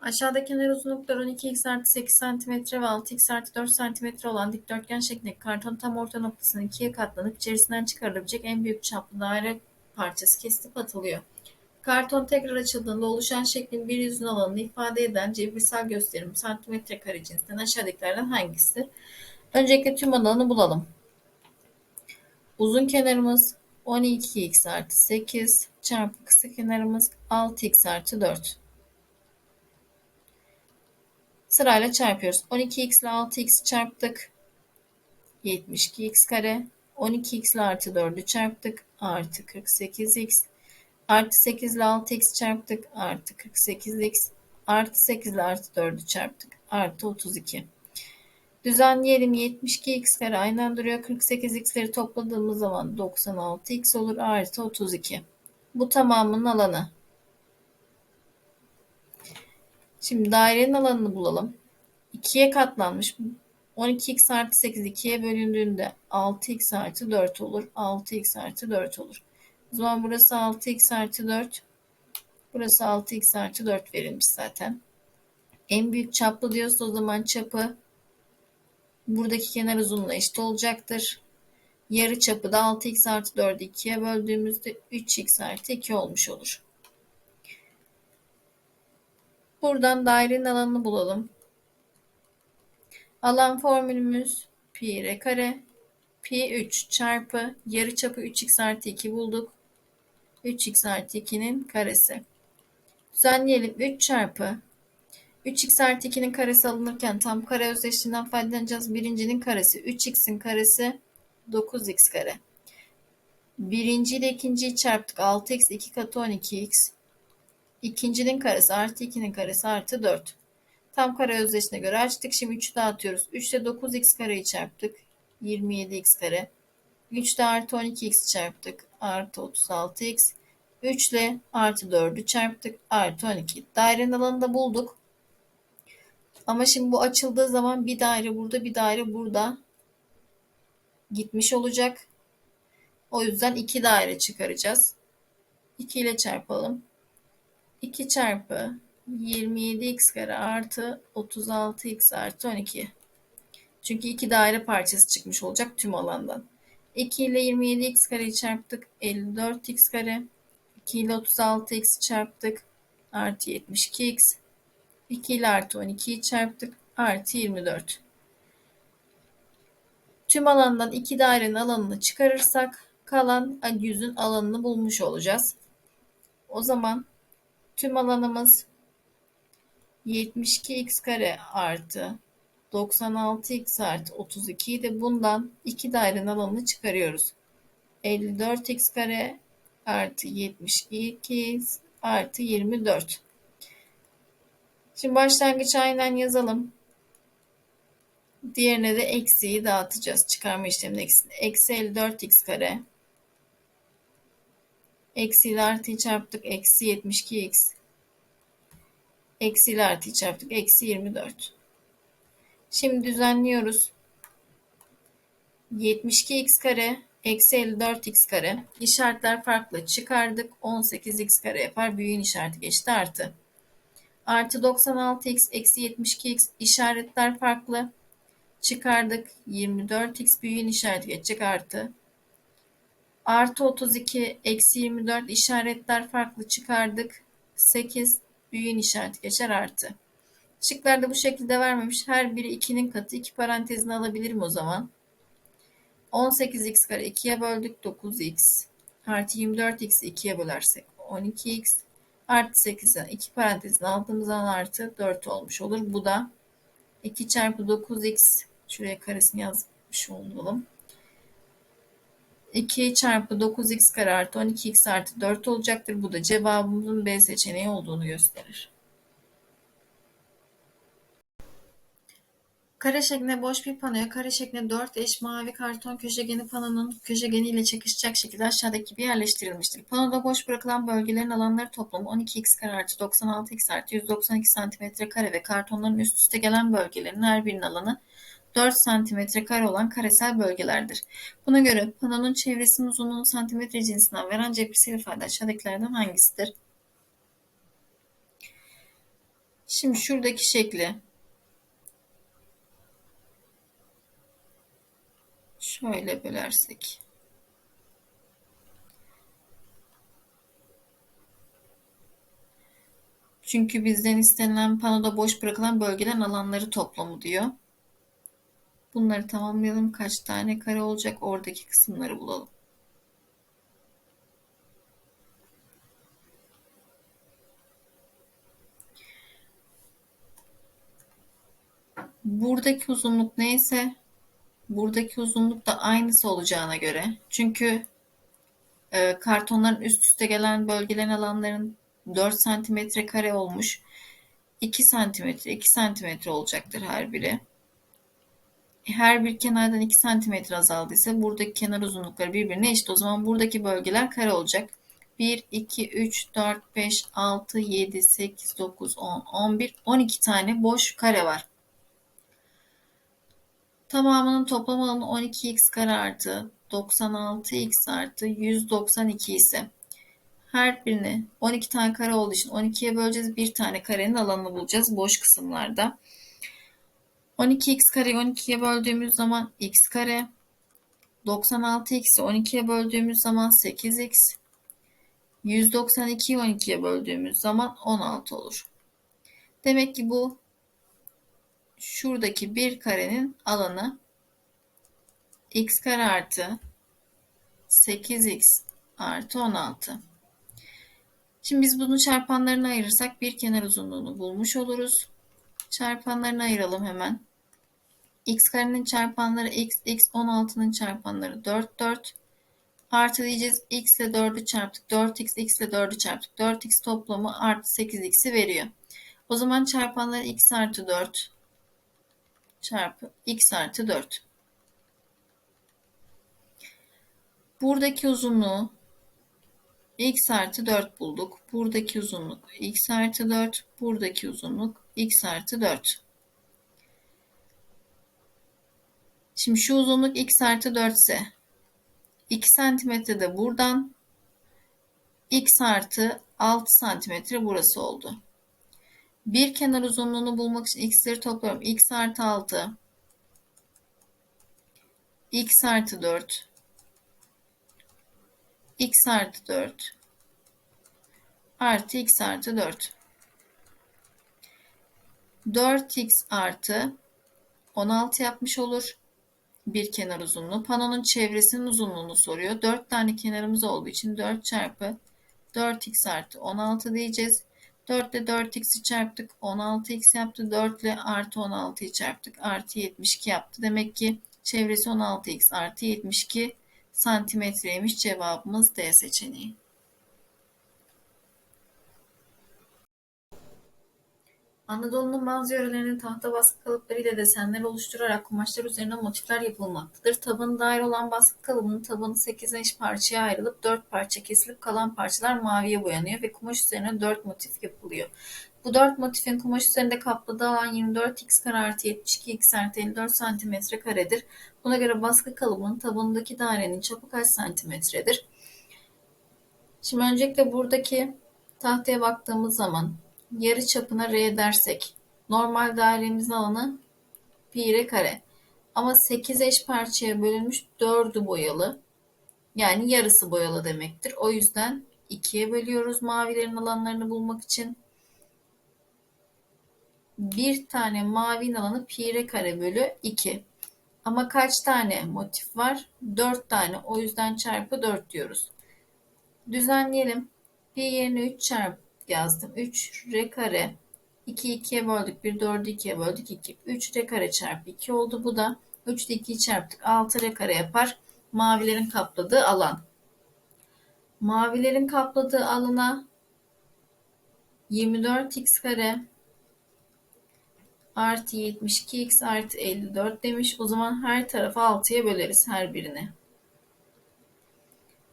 Aşağıdaki kenar uzunlukları 12x artı 8 cm ve 6x artı 4 cm olan dikdörtgen şeklindeki karton tam orta noktasının ikiye katlanıp içerisinden çıkarılabilecek en büyük çaplı daire parçası kesilip atılıyor. Karton tekrar açıldığında oluşan şeklin bir yüzün alanını ifade eden cebirsel gösterim santimetre kare cinsinden aşağıdakilerden hangisidir? Öncelikle tüm alanı bulalım. Uzun kenarımız 12x artı 8 çarpı kısa kenarımız 6x artı 4. Sırayla çarpıyoruz. 12x ile 6x çarptık. 72x kare. 12x ile artı 4'ü çarptık. Artı 48x. Artı 8 ile 6x çarptık. Artı 48x. Artı 8 ile artı 4'ü çarptık. Artı 32. Düzenleyelim 72x kare aynen duruyor. 48x'leri topladığımız zaman 96x olur. Artı 32. Bu tamamının alanı. Şimdi dairenin alanını bulalım. 2'ye katlanmış. 12x artı 8 2'ye bölündüğünde 6x artı 4 olur. 6x artı 4 olur. O zaman burası 6x artı 4. Burası 6x artı 4 verilmiş zaten. En büyük çaplı diyorsa o zaman çapı buradaki kenar uzunluğuna eşit olacaktır. Yarı çapı da 6x artı 4'ü 2'ye böldüğümüzde 3x artı 2 olmuş olur. Buradan dairenin alanını bulalım. Alan formülümüz pi r kare pi 3 çarpı yarıçapı 3x artı 2 bulduk. 3x artı 2'nin karesi. Düzenleyelim 3 çarpı 3x artı 2'nin karesi alınırken tam kare özdeşliğinden faydalanacağız. Birincinin karesi 3x'in karesi 9x kare. Birinci ile ikinciyi çarptık. 6x 2 katı 12x. İkincinin karesi artı 2'nin karesi artı 4. Tam kare özdeşine göre açtık. Şimdi 3'ü dağıtıyoruz. 3 ile 9x kareyi çarptık. 27x kare. 3 ile artı 12x çarptık. Artı 36x. 3 ile artı 4'ü çarptık. Artı 12. Dairenin alanını da bulduk. Ama şimdi bu açıldığı zaman bir daire burada bir daire burada gitmiş olacak. O yüzden iki daire çıkaracağız. 2 ile çarpalım. 2 çarpı 27x kare artı 36x artı 12. Çünkü iki daire parçası çıkmış olacak tüm alandan. 2 ile 27x kareyi çarptık. 54x kare. 2 ile 36x çarptık. Artı 72x. 2 ile artı 12'yi çarptık. Artı 24. Tüm alandan iki dairenin alanını çıkarırsak kalan yüzün alanını bulmuş olacağız. O zaman Tüm alanımız 72x kare artı 96x artı 32 de bundan iki dairenin alanını çıkarıyoruz. 54x kare artı 72x artı 24. Şimdi başlangıç aynen yazalım. Diğerine de eksiği dağıtacağız. Çıkarma işleminin eksisini. Eksi 54x kare Eksi ile artıyı çarptık. Eksi 72x. Eksi ile artıyı çarptık. Eksi 24. Şimdi düzenliyoruz. 72x kare eksi 54x kare. İşaretler farklı. Çıkardık. 18x kare yapar. Büyüğün işareti geçti. Artı. Artı 96x eksi 72x işaretler farklı. Çıkardık. 24x büyüğün işareti geçecek. Artı. Artı 32, eksi 24 işaretler farklı çıkardık. 8 büyüğün işareti geçer artı. Şıklarda bu şekilde vermemiş. Her biri 2'nin katı. 2 parantezini alabilirim o zaman. 18x kare 2'ye böldük. 9x. Artı 24x'i 2'ye bölersek 12x. Artı 8'den 2 parantezini aldığımız zaman artı 4 olmuş olur. Bu da 2 çarpı 9x. Şuraya karesini yazmış olalım. 2 çarpı 9x kare artı 12x artı 4 olacaktır. Bu da cevabımızın B seçeneği olduğunu gösterir. Kare şeklinde boş bir panoya kare şeklinde 4 eş mavi karton köşegeni panonun köşegeniyle çakışacak şekilde aşağıdaki gibi yerleştirilmiştir. Panoda boş bırakılan bölgelerin alanları toplamı 12x kare artı 96x artı 192 cm kare ve kartonların üst üste gelen bölgelerin her birinin alanı 4 cm olan karesel bölgelerdir. Buna göre panonun çevresinin uzunluğunu santimetre cinsinden veren cebirsel ifade aşağıdakilerden hangisidir? Şimdi şuradaki şekli şöyle bölersek. Çünkü bizden istenilen panoda boş bırakılan bölgelerin alanları toplamı diyor. Bunları tamamlayalım. Kaç tane kare olacak? Oradaki kısımları bulalım. Buradaki uzunluk neyse buradaki uzunluk da aynısı olacağına göre. Çünkü e, kartonların üst üste gelen bölgelerin alanların 4 santimetre kare olmuş. 2 santimetre, 2 santimetre olacaktır her biri. Her bir kenardan 2 santimetre azaldıysa buradaki kenar uzunlukları birbirine eşit. O zaman buradaki bölgeler kare olacak. 1, 2, 3, 4, 5, 6, 7, 8, 9, 10, 11, 12 tane boş kare var. Tamamının toplam alanı 12x kare artı 96x artı 192 ise her birini 12 tane kare olduğu için 12'ye böleceğiz. Bir tane karenin alanını bulacağız boş kısımlarda. 12x kareyi 12'ye böldüğümüz zaman x kare 96x'i 12'ye böldüğümüz zaman 8x 192'yi 12'ye böldüğümüz zaman 16 olur. Demek ki bu şuradaki bir karenin alanı x kare artı 8x artı 16. Şimdi biz bunu çarpanlarına ayırırsak bir kenar uzunluğunu bulmuş oluruz. Çarpanlarına ayıralım hemen. X karenin çarpanları x, x 16'nın çarpanları 4, 4. Artı diyeceğiz x ile 4'ü çarptık. 4x, x ile 4'ü çarptık. 4x toplamı artı 8x'i veriyor. O zaman çarpanları x artı 4 çarpı x artı 4. Buradaki uzunluğu x artı 4 bulduk. Buradaki uzunluk x artı 4. Buradaki uzunluk x artı 4. Şimdi şu uzunluk x artı 4 ise 2 santimetre de buradan x artı 6 santimetre burası oldu. Bir kenar uzunluğunu bulmak için x'leri topluyorum. x artı 6 x artı 4 x artı 4 artı x artı 4 4x artı 16 yapmış olur. Bir kenar uzunluğu. Panonun çevresinin uzunluğunu soruyor. 4 tane kenarımız olduğu için 4 çarpı 4x artı 16 diyeceğiz. 4 ile 4x'i çarptık. 16x yaptı. 4 ile artı 16'yı çarptık. Artı 72 yaptı. Demek ki çevresi 16x artı 72 santimetreymiş. Cevabımız D seçeneği. Anadolu'nun bazı yörelerinde tahta baskı kalıpları ile desenler oluşturarak kumaşlar üzerine motifler yapılmaktadır. Tabanı dair olan baskı kalıbının tabanı 8 eş parçaya ayrılıp 4 parça kesilip kalan parçalar maviye boyanıyor ve kumaş üzerine 4 motif yapılıyor. Bu 4 motifin kumaş üzerinde kapladığı alan 24x kare artı 72x artı 54 santimetre karedir. Buna göre baskı kalıbının tabanındaki dairenin çapı kaç santimetredir? Şimdi öncelikle buradaki tahtaya baktığımız zaman yarı çapına R dersek normal dairemizin alanı pi r kare. Ama 8 eş parçaya bölünmüş 4'ü boyalı. Yani yarısı boyalı demektir. O yüzden 2'ye bölüyoruz mavilerin alanlarını bulmak için. Bir tane mavinin alanı pi r kare bölü 2. Ama kaç tane motif var? 4 tane. O yüzden çarpı 4 diyoruz. Düzenleyelim. Pi yerine 3 çarpı yazdım. 3 r kare 2 2'ye böldük. 1 4'ü 2'ye böldük. 2. 3 r kare çarpı 2 oldu. Bu da 3 ile 2'yi çarptık. 6 r kare yapar. Mavilerin kapladığı alan. Mavilerin kapladığı alana 24x kare artı 72x artı 54 demiş. O zaman her tarafı 6'ya böleriz her birini.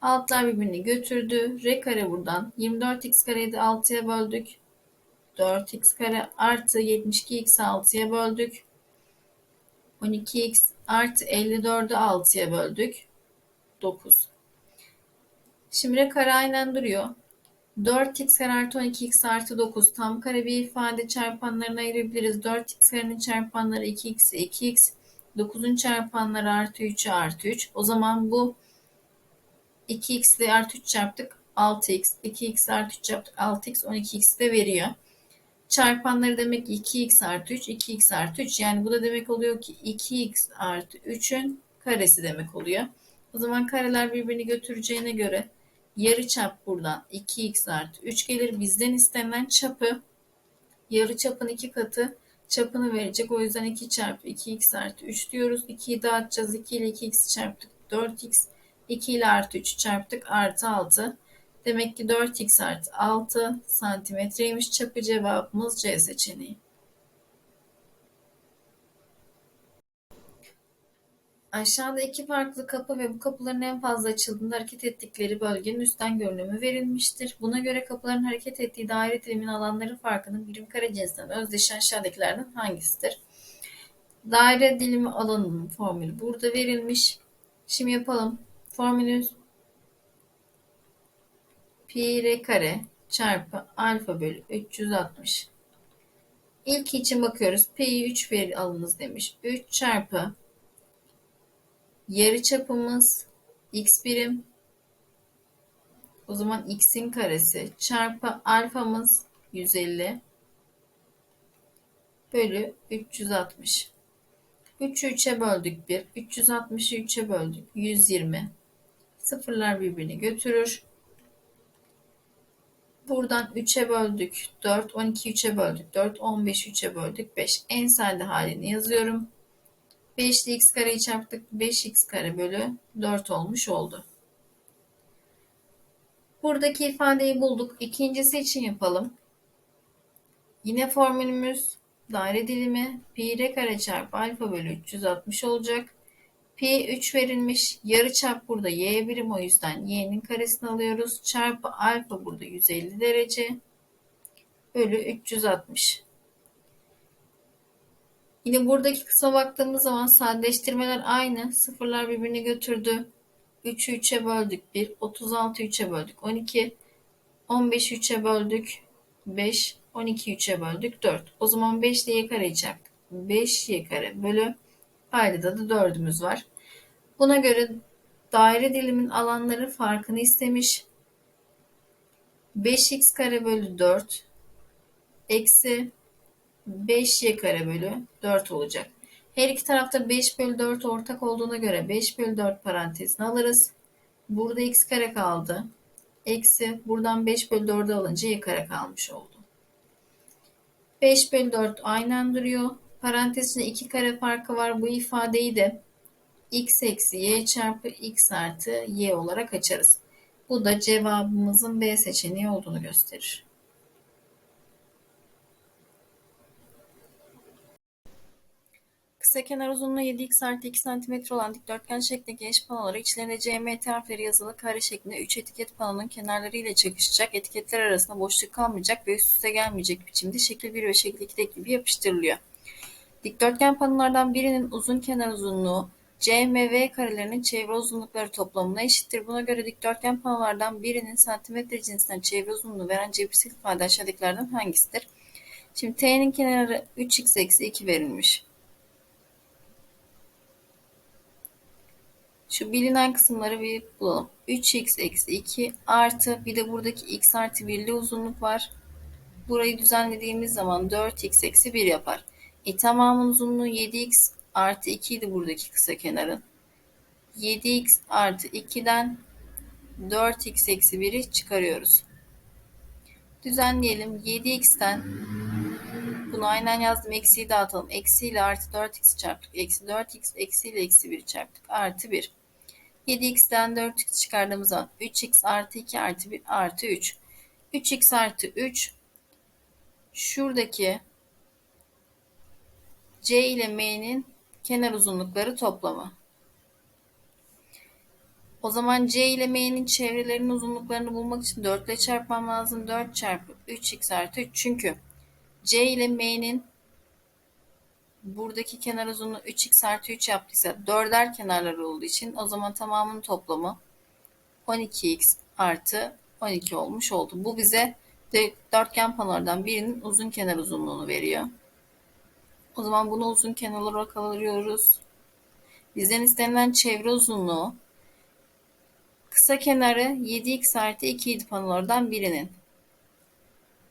Altlar birbirini götürdü. R kare buradan. 24x kareyi de 6'ya böldük. 4x kare artı 72x 6'ya böldük. 12x artı 54'ü 6'ya böldük. 9. Şimdi R kare aynen duruyor. 4x kare artı 12x artı 9 tam kare bir ifade çarpanlarına ayırabiliriz. 4x karenin çarpanları 2x 2x 9'un çarpanları artı 3'ü artı 3. O zaman bu 2x ile artı 3 çarptık 6x 2x artı 3 yaptık 6x 12x de veriyor. Çarpanları demek ki 2x artı 3 2x artı 3 yani bu da demek oluyor ki 2x artı 3'ün karesi demek oluyor. O zaman kareler birbirini götüreceğine göre yarı çap buradan 2x artı 3 gelir. Bizden istenen çapı yarı çapın iki katı çapını verecek. O yüzden 2 çarpı 2x artı 3 diyoruz. 2'yi dağıtacağız. 2 ile 2x çarptık. 4x 2 ile artı 3 çarptık. Artı 6. Demek ki 4x artı 6 santimetreymiş. Çapı cevabımız C seçeneği. Aşağıda iki farklı kapı ve bu kapıların en fazla açıldığında hareket ettikleri bölgenin üstten görünümü verilmiştir. Buna göre kapıların hareket ettiği daire dilimin alanları farkının birim kare cinsinden özdeşi aşağıdakilerden hangisidir? Daire dilimi alanının formülü burada verilmiş. Şimdi yapalım. Formülümüz pi r kare çarpı alfa bölü 360. İlk için bakıyoruz. Pi'yi 3 veri alınız demiş. 3 çarpı Yarı çapımız x birim. O zaman x'in karesi çarpı alfamız 150 bölü 360. 3'ü 3'e böldük 1. 360'ı 3'e böldük 120. Sıfırlar birbirini götürür. Buradan 3'e böldük 4. 12'yi 3'e böldük 4. 15'i 3'e böldük 5. En sade halini yazıyorum. 5 ile x kareyi çarptık. 5x kare bölü 4 olmuş oldu. Buradaki ifadeyi bulduk. İkincisi için yapalım. Yine formülümüz daire dilimi pi r kare çarpı alfa bölü 360 olacak. Pi 3 verilmiş. Yarı çap burada y birim o yüzden y'nin karesini alıyoruz. Çarpı alfa burada 150 derece bölü 360. Yine buradaki kısma baktığımız zaman sadeleştirmeler aynı. Sıfırlar birbirini götürdü. 3'ü 3'e böldük 1. 36'yı 3'e böldük 12. 15'i 3'e böldük 5. 12'yi 3'e böldük 4. O zaman 5 ile y kare çarptık. 5 y kare bölü paydada da 4'ümüz var. Buna göre daire dilimin alanları farkını istemiş. 5x kare bölü 4 eksi 5y kare bölü 4 olacak. Her iki tarafta 5 bölü 4 ortak olduğuna göre 5 bölü 4 parantezine alırız. Burada x kare kaldı. Eksi buradan 5 bölü 4'ü alınca y kare kalmış oldu. 5 bölü 4 aynen duruyor. Parantez içinde 2 kare farkı var. Bu ifadeyi de x eksi y çarpı x artı y olarak açarız. Bu da cevabımızın B seçeneği olduğunu gösterir. Kısa kenar uzunluğu 7x artı 2 cm olan dikdörtgen şeklindeki eş panoları içlerinde CMT harfleri yazılı kare şeklinde 3 etiket panonun kenarları ile çakışacak. Etiketler arasında boşluk kalmayacak ve üst üste gelmeyecek biçimde şekil 1 ve şekil 2'deki gibi yapıştırılıyor. Dikdörtgen panolardan birinin uzun kenar uzunluğu CMV karelerinin çevre uzunlukları toplamına eşittir. Buna göre dikdörtgen panolardan birinin santimetre cinsinden çevre uzunluğu veren cebirsel ifade aşağıdakilerden hangisidir? Şimdi T'nin kenarı 3x eksi 2 verilmiş. Şu bilinen kısımları bir bulalım. 3x eksi 2 artı bir de buradaki x artı 1'li uzunluk var. Burayı düzenlediğimiz zaman 4x eksi 1 yapar. E tamamın uzunluğu 7x artı 2 idi buradaki kısa kenarın. 7x artı 2'den 4x eksi 1'i çıkarıyoruz. Düzenleyelim. 7x'ten bunu aynen yazdım. Eksiyi dağıtalım. Eksi ile artı 4x çarptık. Eksi 4x eksi ile eksi 1 çarptık. Artı 1. 7x'ten 4x çıkardığımız zaman 3x artı 2 artı 1 artı 3. 3x artı 3 şuradaki C ile M'nin kenar uzunlukları toplamı. O zaman C ile M'nin çevrelerinin uzunluklarını bulmak için 4 ile çarpmam lazım. 4 çarpı 3x artı 3. Çünkü C ile M'nin buradaki kenar uzunluğu 3x artı 3 yaptıysa 4'er kenarları olduğu için o zaman tamamının toplamı 12x artı 12 olmuş oldu. Bu bize dörtgen panolardan birinin uzun kenar uzunluğunu veriyor. O zaman bunu uzun kenar olarak alıyoruz. Bizden istenilen çevre uzunluğu kısa kenarı 7x artı 2 idi panolardan birinin.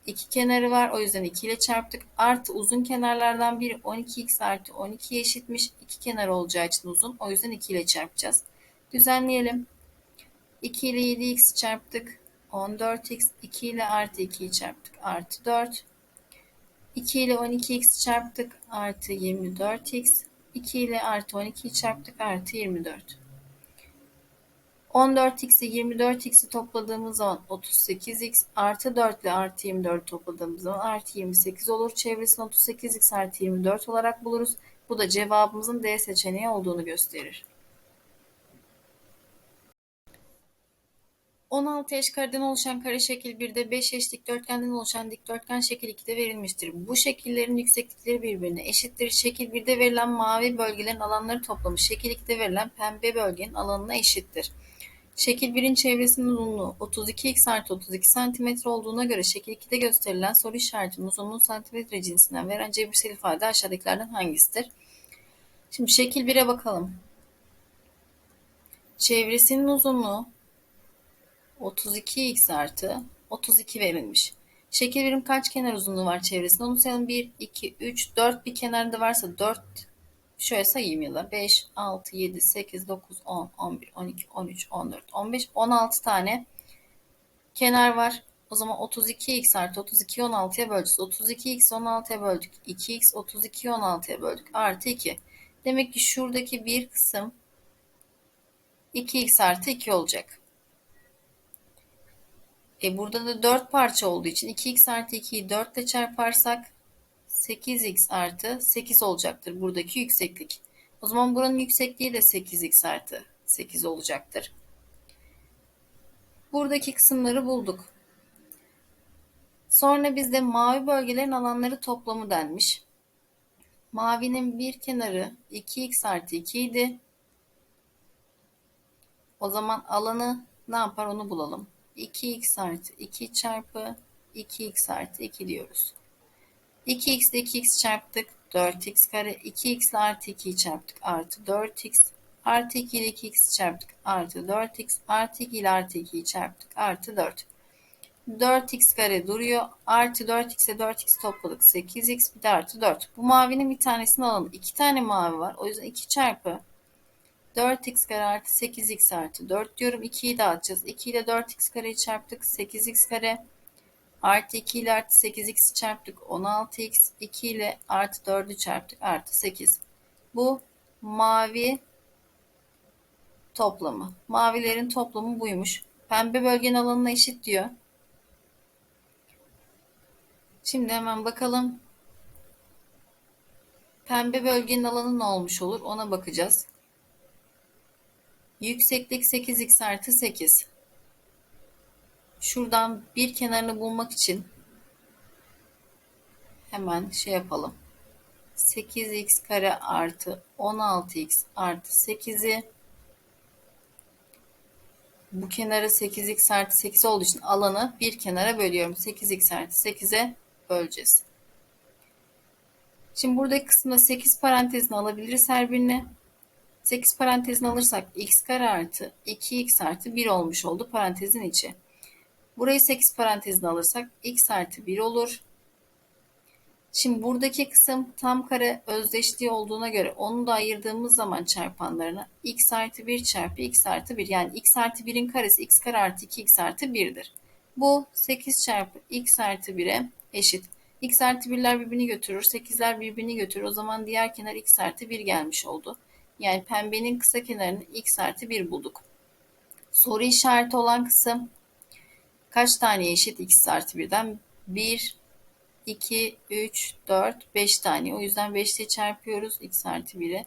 İki kenarı var. O yüzden 2 ile çarptık. Artı uzun kenarlardan biri 12x artı 12'ye eşitmiş. İki kenar olacağı için uzun. O yüzden 2 ile çarpacağız. Düzenleyelim. 2 ile 7x çarptık. 14x. 2 ile artı 2'yi çarptık. Artı 4. 2 ile 12x çarptık. Artı 24x. 2 ile artı 12'yi çarptık. Artı 24. 14x'i 24x'i topladığımız zaman 38x artı 4 ile artı 24 topladığımız zaman artı 28 olur. Çevresini 38x artı 24 olarak buluruz. Bu da cevabımızın D seçeneği olduğunu gösterir. 16 eş kareden oluşan kare şekil 1'de 5 eş dikdörtgenden oluşan dikdörtgen şekil 2'de verilmiştir. Bu şekillerin yükseklikleri birbirine eşittir. Şekil 1'de verilen mavi bölgelerin alanları toplamı şekil 2'de verilen pembe bölgenin alanına eşittir. Şekil 1'in çevresinin uzunluğu 32x artı 32 cm olduğuna göre şekil 2'de gösterilen soru işaretinin uzunluğu santimetre cinsinden veren cebirsel ifade aşağıdakilerden hangisidir? Şimdi şekil 1'e bakalım. Çevresinin uzunluğu 32x artı 32 verilmiş. Şekil 1'in kaç kenar uzunluğu var çevresinde? Onu sayalım. 1, 2, 3, 4 bir kenarda varsa 4 Şöyle sayayım ya da 5, 6, 7, 8, 9, 10, 11, 12, 13, 14, 15, 16 tane kenar var. O zaman 32x artı 32'yi 16'ya böleceğiz. 32x 16'ya böldük. 2x 32'yi 16'ya böldük. Artı 2. Demek ki şuradaki bir kısım 2x artı 2 olacak. E burada da 4 parça olduğu için 2x artı 2'yi 4 ile çarparsak 8x artı 8 olacaktır buradaki yükseklik. O zaman buranın yüksekliği de 8x artı 8 olacaktır. Buradaki kısımları bulduk. Sonra bizde mavi bölgelerin alanları toplamı denmiş. Mavinin bir kenarı 2x artı 2 idi. O zaman alanı ne yapar onu bulalım. 2x artı 2 çarpı 2x artı 2 diyoruz. 2x ile 2x çarptık. 4x kare. 2x ile artı 2'yi çarptık. Artı 4x. Artı 2 ile 2x çarptık. Artı 4x. Artı 2 ile artı 2'yi çarptık. Artı 4. 4x kare duruyor. Artı 4x ile 4x topladık. 8x bir de artı 4. Bu mavinin bir tanesini alalım. 2 tane mavi var. O yüzden 2 çarpı 4x kare artı 8x artı 4 diyorum. 2'yi dağıtacağız. 2 ile 4x kareyi çarptık. 8x kare Artı 2 ile artı 8x çarptık 16x. 2 ile artı 4'ü çarptık artı 8. Bu mavi toplamı. Mavilerin toplamı buymuş. Pembe bölgenin alanına eşit diyor. Şimdi hemen bakalım. Pembe bölgenin alanı ne olmuş olur ona bakacağız. Yükseklik 8x artı 8. Şuradan bir kenarını bulmak için hemen şey yapalım. 8x kare artı 16x artı 8'i bu kenarı 8x artı 8 olduğu için alanı bir kenara bölüyorum. 8x artı 8'e böleceğiz. Şimdi buradaki kısımda 8 parantezini alabiliriz her birine. 8 parantezini alırsak x kare artı 2x artı 1 olmuş oldu parantezin içi. Burayı 8 parantezine alırsak x artı 1 olur. Şimdi buradaki kısım tam kare özdeşliği olduğuna göre onu da ayırdığımız zaman çarpanlarına x artı 1 çarpı x artı 1 yani x artı 1'in karesi x kare artı 2 x artı 1'dir. Bu 8 çarpı x artı 1'e eşit. x artı 1'ler birbirini götürür. 8'ler birbirini götürür. O zaman diğer kenar x artı 1 gelmiş oldu. Yani pembenin kısa kenarını x artı 1 bulduk. Soru işareti olan kısım kaç tane eşit x artı 1'den? 1, 2, 3, 4, 5 tane. O yüzden 5 ile çarpıyoruz x artı 1'i.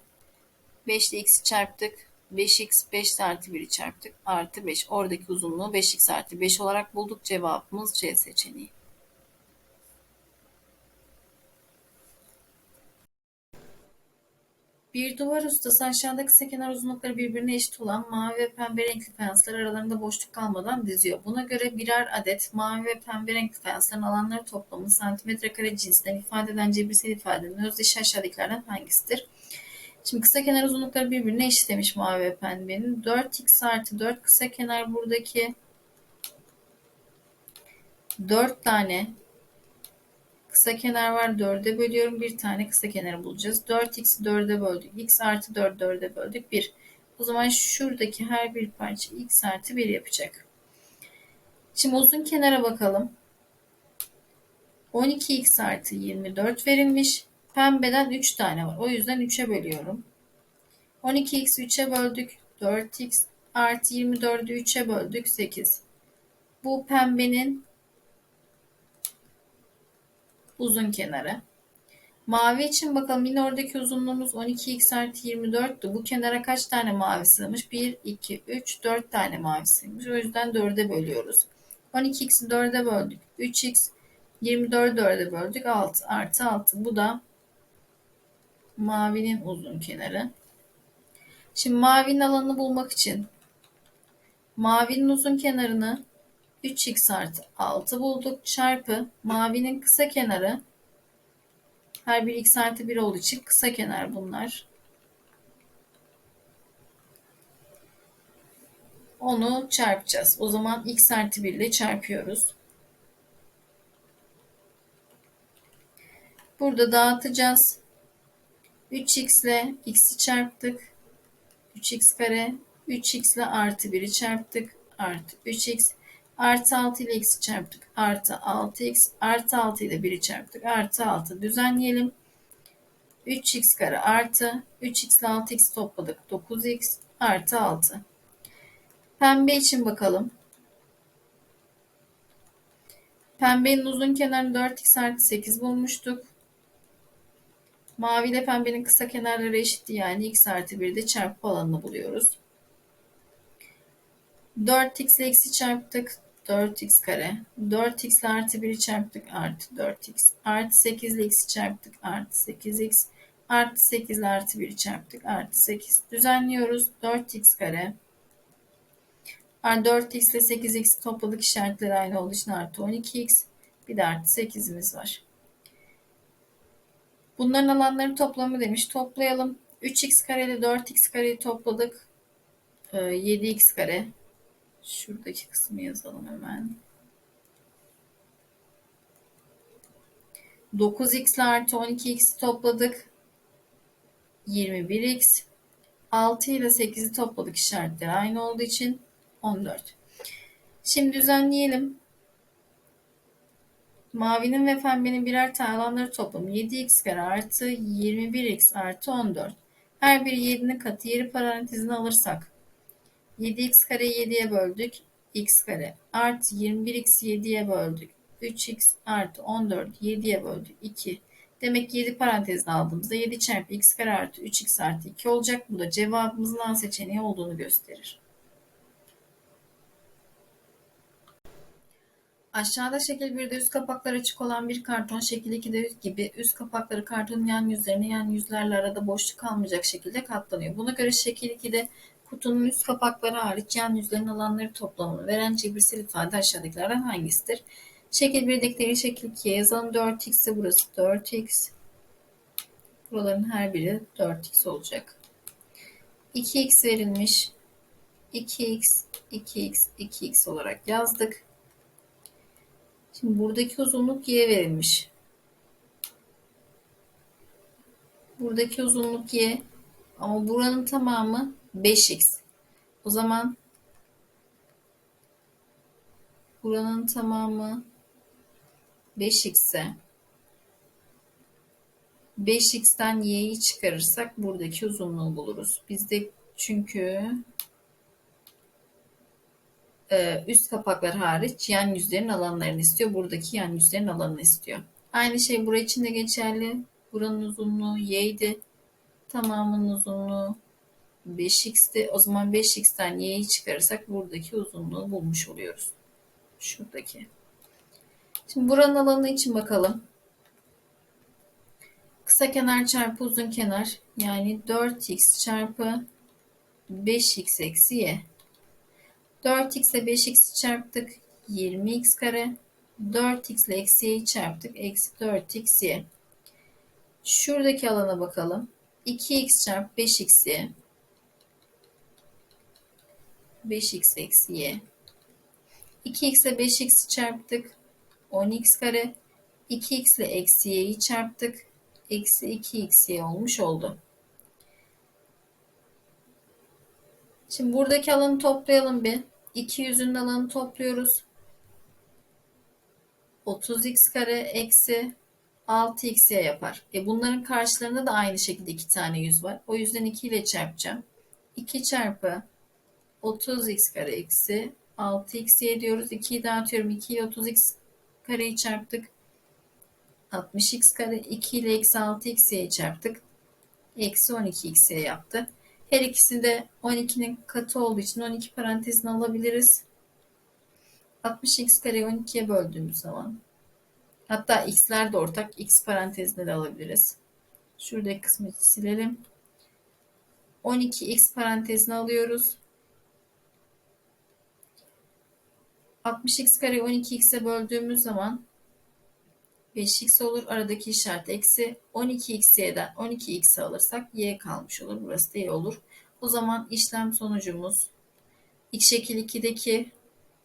5 ile x'i çarptık. 5x 5 artı 1'i çarptık. Artı 5. Oradaki uzunluğu 5x artı 5 olarak bulduk. Cevabımız C seçeneği. Bir duvar ustası aşağıdaki ise kenar uzunlukları birbirine eşit olan mavi ve pembe renkli fayanslar aralarında boşluk kalmadan diziyor. Buna göre birer adet mavi ve pembe renkli fayansların alanları toplamı santimetre kare cinsinden ifade eden cebirsel ifadenin özdeşi aşağıdakilerden hangisidir? Şimdi kısa kenar uzunlukları birbirine eşit demiş mavi ve pembenin. 4x artı 4 kısa kenar buradaki 4 tane kısa kenar var. 4'e bölüyorum. Bir tane kısa kenarı bulacağız. 4x'i 4'e böldük. x artı 4 4'e böldük. 1. O zaman şuradaki her bir parça x artı 1 yapacak. Şimdi uzun kenara bakalım. 12x artı 24 verilmiş. Pembeden 3 tane var. O yüzden 3'e bölüyorum. 12x'i 3'e böldük. 4x artı 24'ü 3'e böldük. 8. Bu pembenin uzun kenarı. Mavi için bakalım yine oradaki uzunluğumuz 12x artı 24'tü. Bu kenara kaç tane mavi sığmış? 1, 2, 3, 4 tane mavi sığmış. O yüzden 4'e bölüyoruz. 12x'i 4'e böldük. 3x 24'ü 4'e böldük. 6 artı 6. Bu da mavinin uzun kenarı. Şimdi mavinin alanını bulmak için mavinin uzun kenarını 3x artı 6 bulduk. Çarpı mavinin kısa kenarı her bir x artı 1 olduğu için kısa kenar bunlar. Onu çarpacağız. O zaman x artı 1 ile çarpıyoruz. Burada dağıtacağız. 3x ile x'i çarptık. 3x kare. 3x ile artı 1'i çarptık. Artı 3x. Artı 6 ile x'i çarptık. Artı 6x. Artı 6 ile 1'i çarptık. Artı 6 düzenleyelim. 3x kare artı 3x ile 6x topladık. 9x artı 6. Pembe için bakalım. Pembenin uzun kenarını 4x artı 8 bulmuştuk. Mavi ile pembenin kısa kenarları eşitti. Yani x artı 1'de çarpı alanını buluyoruz. 4x ile x'i çarptık. 4x kare. 4x ile artı 1'i çarptık. Artı 4x. Artı 8 ile x'i çarptık. Artı 8x. Artı 8 ile artı 1'i çarptık. Artı 8. Düzenliyoruz. 4x kare. Artı 4x ile 8x topladık. işaretleri aynı olduğu için artı 12x. Bir de artı 8'imiz var. Bunların alanları toplamı demiş. Toplayalım. 3x kare ile 4x kareyi topladık. 7x kare. Şuradaki kısmı yazalım hemen. 9x ile artı 12x'i topladık. 21x. 6 ile 8'i topladık işaretleri aynı olduğu için 14. Şimdi düzenleyelim. Mavinin ve pembenin birer tane alanları toplamı 7x kare artı 21x artı 14. Her biri 7'nin katı yeri parantezine alırsak 7x kareyi 7'ye böldük. x kare artı 21x 7'ye böldük. 3x artı 14 7'ye böldük. 2. Demek ki 7 parantezine aldığımızda 7 çarpı x kare artı 3x artı 2 olacak. Bu da cevabımızın A seçeneği olduğunu gösterir. Aşağıda şekil 1'de üst kapakları açık olan bir karton şekil 2'de gibi üst kapakları kartonun yan yüzlerine yan yüzlerle arada boşluk kalmayacak şekilde katlanıyor. Buna göre şekil 2'de kutunun üst kapakları hariç yan yüzlerin alanları toplamını veren cebirsel ifade aşağıdakilerden hangisidir? Şekil 1'dekileri şekil 2'ye yazalım. 4x ise burası 4x. Buraların her biri 4x olacak. 2x verilmiş. 2x, 2x, 2x olarak yazdık. Şimdi buradaki uzunluk y verilmiş. Buradaki uzunluk y ama buranın tamamı 5x. O zaman buranın tamamı 5x ise 5x'ten y'yi çıkarırsak buradaki uzunluğu buluruz. Bizde çünkü üst kapaklar hariç yan yüzlerin alanlarını istiyor. Buradaki yan yüzlerin alanını istiyor. Aynı şey burası için de geçerli. Buranın uzunluğu y'ydi. Tamamının uzunluğu 5x'ti. O zaman 5x'ten y'yi çıkarırsak buradaki uzunluğu bulmuş oluyoruz. Şuradaki. Şimdi buranın alanı için bakalım. Kısa kenar çarpı uzun kenar yani 4x çarpı 5x eksi y. 4x ile 5x çarptık 20x kare. 4x ile eksi y'yi çarptık eksi 4xy. Şuradaki alana bakalım. 2x çarpı 5xy. 5x eksi y. 2x ile 5x çarptık. 10x kare. 2x ile eksi y'yi çarptık. Eksi 2xy olmuş oldu. Şimdi buradaki alanı toplayalım bir. 200'ün alanı topluyoruz. 30x kare eksi 6xy yapar. E bunların karşılarında da aynı şekilde iki tane yüz var. O yüzden 2 ile çarpacağım. 2 çarpı 30x kare eksi 6xy diyoruz. 2'yi dağıtıyorum. 2 ile 30x kareyi çarptık. 60x kare 2 ile eksi 6x'ye çarptık. Eksi 12x'ye yaptı. Her ikisi de 12'nin katı olduğu için 12 parantezini alabiliriz. 60x kareyi 12'ye böldüğümüz zaman hatta x'ler de ortak x parantezine de alabiliriz. Şuradaki kısmı silelim. 12x parantezine alıyoruz. 60x kareyi 12x'e böldüğümüz zaman 5x olur. Aradaki işaret eksi. 12x'den 12x alırsak y kalmış olur. Burası da y olur. O zaman işlem sonucumuz x şekil 2'deki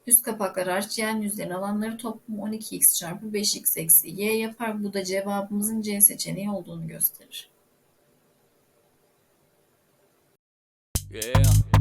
üst kapaklar hariç yani yüzlerin alanları toplamı 12x çarpı 5x eksi y yapar. Bu da cevabımızın C seçeneği olduğunu gösterir. Yeah